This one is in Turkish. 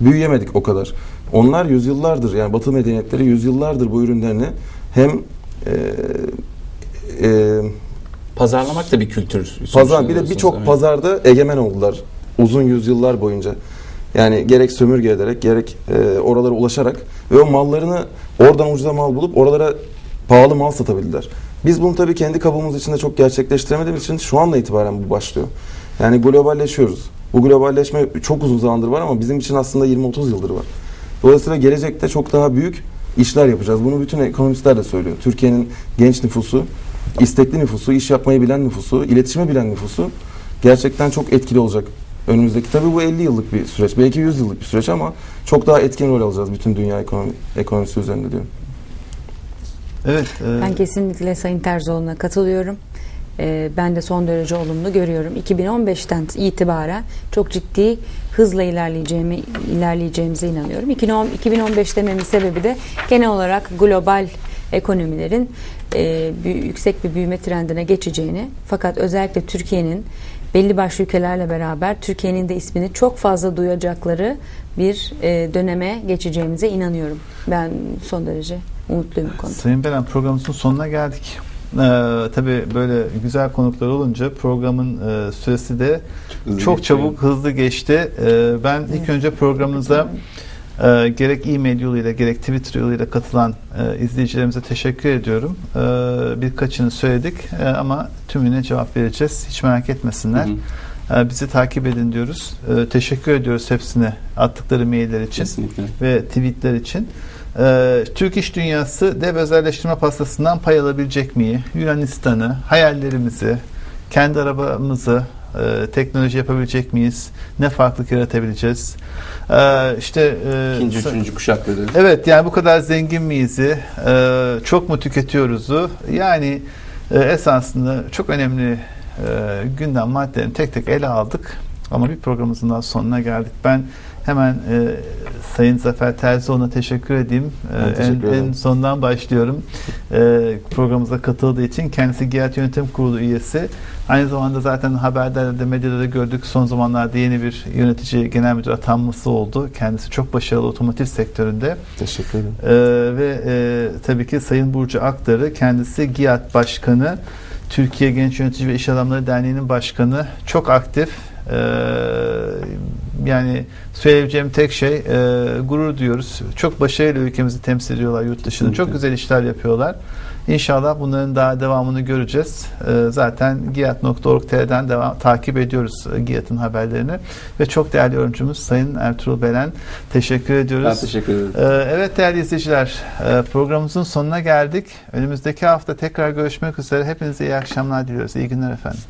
büyüyemedik o kadar. Onlar yüzyıllardır yani Batı medeniyetleri yüzyıllardır bu ürünlerini hem e, e, Pazarlamak da bir kültür. pazar bir de birçok evet. pazarda egemen oldular uzun yüzyıllar boyunca. Yani gerek sömürge ederek gerek e, oralara ulaşarak ve o mallarını oradan ucuza mal bulup oralara pahalı mal satabildiler. Biz bunu tabii kendi kabuğumuz içinde çok gerçekleştiremediğimiz için şu anla itibaren bu başlıyor. Yani globalleşiyoruz. Bu globalleşme çok uzun zamandır var ama bizim için aslında 20-30 yıldır var. Dolayısıyla gelecekte çok daha büyük işler yapacağız. Bunu bütün ekonomistler de söylüyor. Türkiye'nin genç nüfusu, istekli nüfusu, iş yapmayı bilen nüfusu, iletişimi bilen nüfusu gerçekten çok etkili olacak önümüzdeki. Tabii bu 50 yıllık bir süreç, belki 100 yıllık bir süreç ama çok daha etkin rol alacağız bütün dünya ekonomi, ekonomisi üzerinde diyorum. Evet. e, Ben kesinlikle Sayın Terzoğlu'na katılıyorum. Ee, ben de son derece olumlu görüyorum. 2015'ten itibaren çok ciddi hızla ilerleyeceğimi ilerleyeceğimize inanıyorum. 2010 2015 dememin sebebi de genel olarak global ekonomilerin e, yüksek bir büyüme trendine geçeceğini fakat özellikle Türkiye'nin belli başlı ülkelerle beraber Türkiye'nin de ismini çok fazla duyacakları bir e, döneme geçeceğimize inanıyorum. Ben son derece umutluyum bu konuda. Sayın Beren programımızın sonuna geldik. Ee, tabii böyle güzel konuklar olunca programın e, süresi de hızlı çok geçiyor. çabuk hızlı geçti. Ee, ben ilk önce programımıza e, gerek e-mail yoluyla gerek Twitter yoluyla katılan e, izleyicilerimize teşekkür ediyorum. E, birkaçını söyledik e, ama tümüne cevap vereceğiz. Hiç merak etmesinler. Hı hı. E, bizi takip edin diyoruz. E, teşekkür ediyoruz hepsine attıkları mailler için Kesinlikle. ve tweetler için. Ee, Türk iş dünyası dev özelleştirme pastasından pay alabilecek mi? Yunanistan'ı, hayallerimizi, kendi arabamızı e, teknoloji yapabilecek miyiz? Ne farklılık yaratabileceğiz? Ee, işte e, İkinci, üçüncü kuşakları. Evet yani bu kadar zengin miyizi, e, çok mu tüketiyoruzu? Yani e, esasında çok önemli e, gündem maddelerini tek tek ele aldık. Ama bir programımızın daha sonuna geldik. Ben hemen e, Sayın Zafer Terzioğlu'na teşekkür edeyim. Ben E, teşekkür en, en sondan başlıyorum. E, programımıza katıldığı için. Kendisi GİAD Yönetim Kurulu üyesi. Aynı zamanda zaten haberlerde, medyada da gördük. Son zamanlarda yeni bir yönetici, genel müdür atanması oldu. Kendisi çok başarılı otomotiv sektöründe. Teşekkür ederim. Ee, ve e, tabii ki Sayın Burcu Aktar'ı kendisi GİAD Başkanı, Türkiye Genç Yönetici ve İş Adamları Derneği'nin başkanı. Çok aktif. Ee, yani söyleyebileceğim tek şey e, gurur duyuyoruz. Çok başarılı ülkemizi temsil ediyorlar yurt dışında. Çok güzel işler yapıyorlar. İnşallah bunların daha devamını göreceğiz. Ee, zaten giyat.org.tr'den devam takip ediyoruz e, GİAD'ın haberlerini ve çok değerli yorumcumuz Sayın Ertuğrul Belen teşekkür ediyoruz. Ben teşekkür ederim. Ee, Evet değerli izleyiciler e, programımızın sonuna geldik. Önümüzdeki hafta tekrar görüşmek üzere. Hepinize iyi akşamlar diliyoruz. İyi günler efendim.